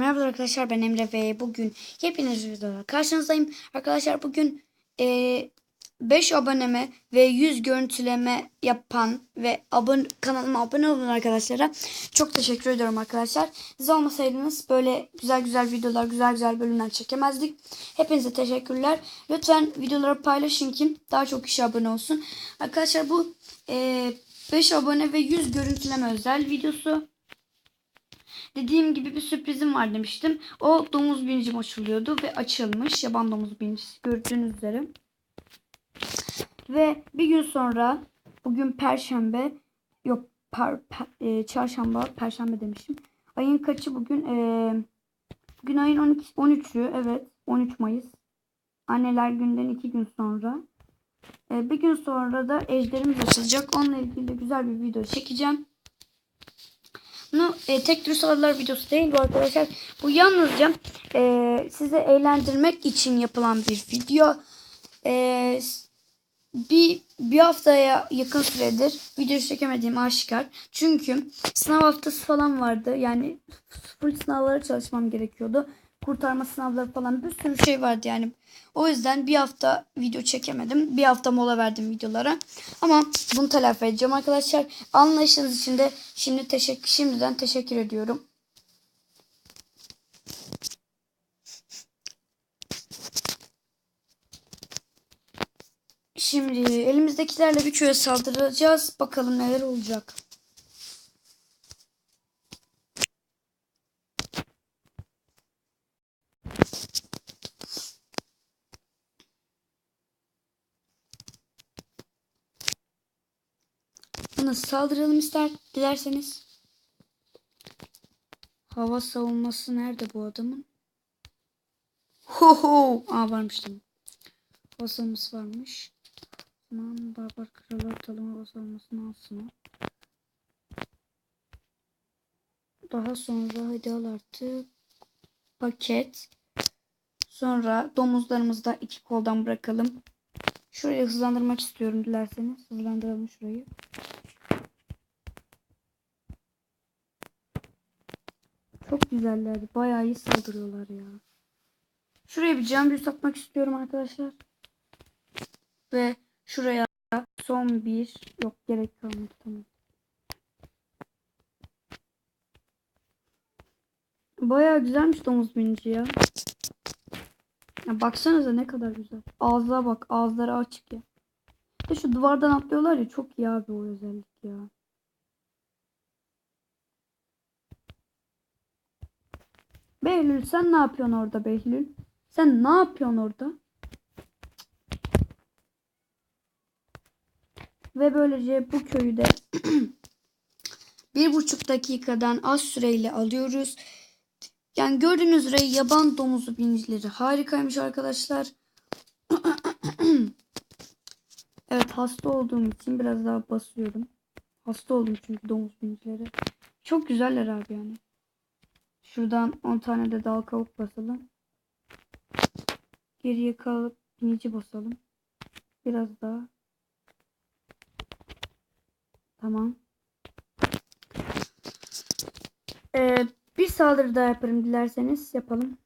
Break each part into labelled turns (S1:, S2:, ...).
S1: merhaba arkadaşlar ben Emre ve bugün hepiniz videoda karşınızdayım. Arkadaşlar bugün 5 aboneme ve 100 görüntüleme yapan ve abone, kanalıma abone olan arkadaşlara çok teşekkür ediyorum arkadaşlar. Siz olmasaydınız böyle güzel güzel videolar, güzel güzel bölümler çekemezdik. Hepinize teşekkürler. Lütfen videoları paylaşın ki daha çok kişi abone olsun. Arkadaşlar bu 5 abone ve 100 görüntüleme özel videosu. Dediğim gibi bir sürprizim var demiştim. O domuz binicim açılıyordu ve açılmış. Yaban domuz binicisi gördüğünüz üzere. Ve bir gün sonra bugün perşembe yok par, per, e, çarşamba perşembe demişim. Ayın kaçı bugün? E, bugün ayın 12, 13'ü evet 13 Mayıs. Anneler günden iki gün sonra. E, bir gün sonra da ejderimiz açılacak. Onunla ilgili de güzel bir video çekeceğim. Bunu e, tek tür sorular videosu değil bu arkadaşlar. Bu yalnızca e, size eğlendirmek için yapılan bir video. E, bir, bir haftaya yakın süredir video çekemediğim aşikar. Çünkü sınav haftası falan vardı. Yani full sınavlara çalışmam gerekiyordu. Kurtarma sınavları falan bir sürü şey vardı yani. O yüzden bir hafta video çekemedim. Bir hafta mola verdim videolara. Ama bunu telafi edeceğim arkadaşlar. Anlayışınız için de şimdi teşekkür, şimdiden teşekkür ediyorum. Şimdi elimizdekilerle bir köye saldıracağız. Bakalım neler olacak. Buna saldıralım ister dilerseniz. Hava savunması nerede bu adamın? Ho ho! Aa varmış tamam. Varmış. Aman barbar kralı atalım hava savunmasını alsın. Daha sonra hadi al artık. Paket. Sonra domuzlarımızı da iki koldan bırakalım. Şurayı hızlandırmak istiyorum dilerseniz. Hızlandıralım şurayı. Çok güzellerdi. Bayağı iyi saldırıyorlar ya. Şuraya bir cam büyü satmak istiyorum arkadaşlar. Ve şuraya son bir yok gerek kalmadı tamam. Bayağı güzelmiş domuz binici ya. ya. Baksanıza ne kadar güzel. Ağzına bak ağızları açık ya. De şu duvardan atlıyorlar ya çok iyi abi o özellik ya. Behlül sen ne yapıyorsun orada Behlül? Sen ne yapıyorsun orada? Ve böylece bu köyü de bir buçuk dakikadan az süreyle alıyoruz. Yani gördüğünüz üzere yaban domuzu binicileri harikaymış arkadaşlar. evet hasta olduğum için biraz daha basıyorum. Hasta oldum çünkü domuz binicileri. Çok güzeller abi yani. Şuradan 10 tane de dal kavuk basalım. Geriye kalıp binici basalım. Biraz daha. Tamam. Ee, bir saldırı daha yaparım dilerseniz yapalım.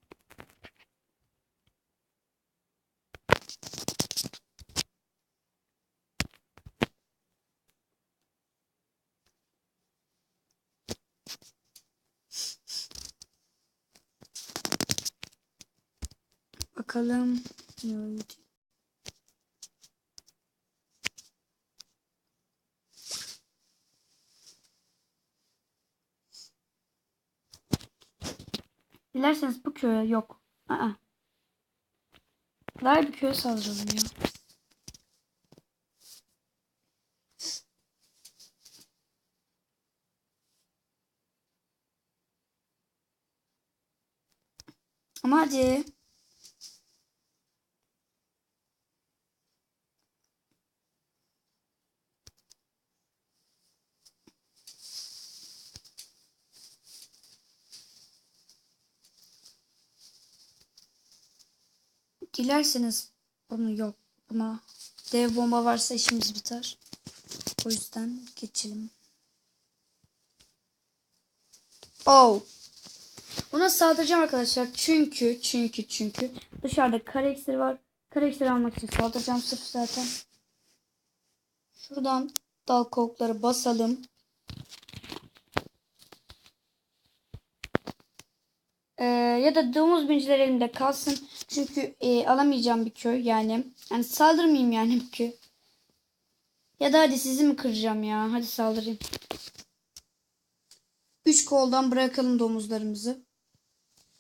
S1: Bakalım. Yok. Dilerseniz bu köye yok. Aa. Daha bir köye saldıralım ya. Ama hadi. Dilerseniz bunu yok. Buna dev bomba varsa işimiz biter. O yüzden geçelim. Oh. Buna saldıracağım arkadaşlar. Çünkü çünkü çünkü dışarıda kare iksiri var. Kare iksiri almak için saldıracağım sırf zaten. Şuradan dal kovukları basalım. Ee, ya da domuz binciler elimde kalsın. Çünkü e, alamayacağım bir köy yani. Yani saldırmayayım yani bir köy. Ya da hadi sizi mi kıracağım ya? Hadi saldırayım. Üç koldan bırakalım domuzlarımızı.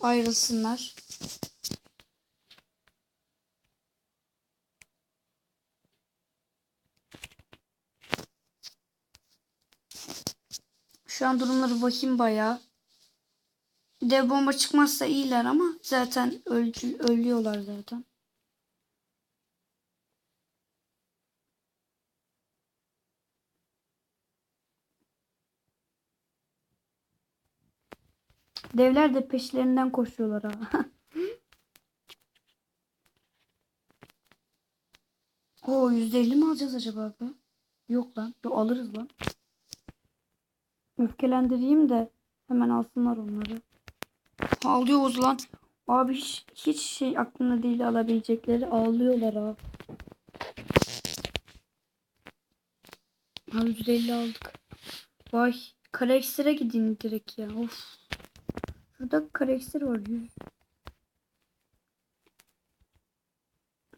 S1: Ayrılsınlar. Şu an durumları vahim bayağı. Dev bomba çıkmazsa iyiler ama zaten öldü, ölüyorlar zaten. Devler de peşlerinden koşuyorlar ha. Oo %50 mi alacağız acaba be? Yok lan. Yok alırız lan. Öfkelendireyim de hemen alsınlar onları. Ağlıyoruz lan. Abi hiç, hiç şey aklımda değil alabilecekleri ağlıyorlar abi. Abi %50 aldık. Vay. Kare eksire gidin direkt ya. Of. Şurada kare eksir var. 100.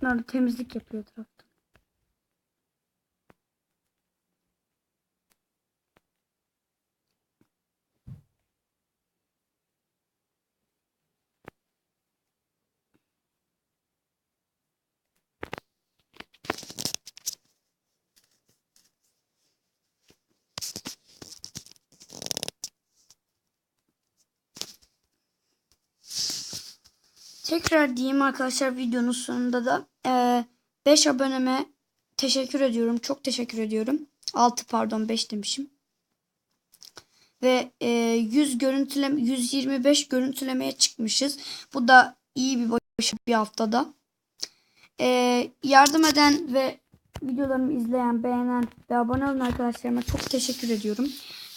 S1: Bunlar temizlik yapıyor etrafta. Tekrar diyeyim arkadaşlar videonun sonunda da 5 aboneme teşekkür ediyorum. Çok teşekkür ediyorum. 6 pardon 5 demişim. Ve e, 100 görüntüleme 125 görüntülemeye çıkmışız. Bu da iyi bir başarı bir haftada. E, yardım eden ve videolarımı izleyen, beğenen ve abone olan arkadaşlarıma çok teşekkür ediyorum.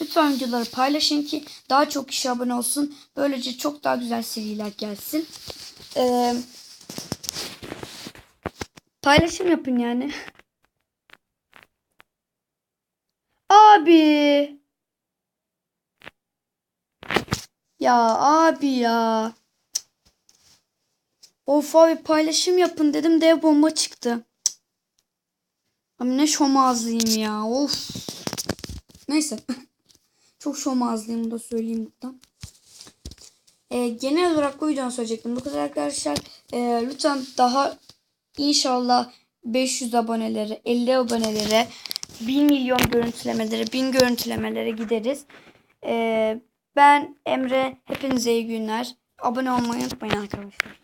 S1: Lütfen videoları paylaşın ki daha çok kişi abone olsun. Böylece çok daha güzel seriler gelsin. Ee, paylaşım yapın yani. Abi. Ya abi ya. Of abi paylaşım yapın dedim dev bomba çıktı. Abi ne şomazlıyım ya. Of. Neyse. Çok şomazlıyım da söyleyeyim buradan. E, genel olarak bu videodan söyleyecektim. Bu kadar arkadaşlar. E, lütfen daha inşallah 500 abonelere, 50 abonelere, 1 milyon görüntülemelere, 1000 görüntülemelere gideriz. E, ben Emre. Hepinize iyi günler. Abone olmayı unutmayın arkadaşlar.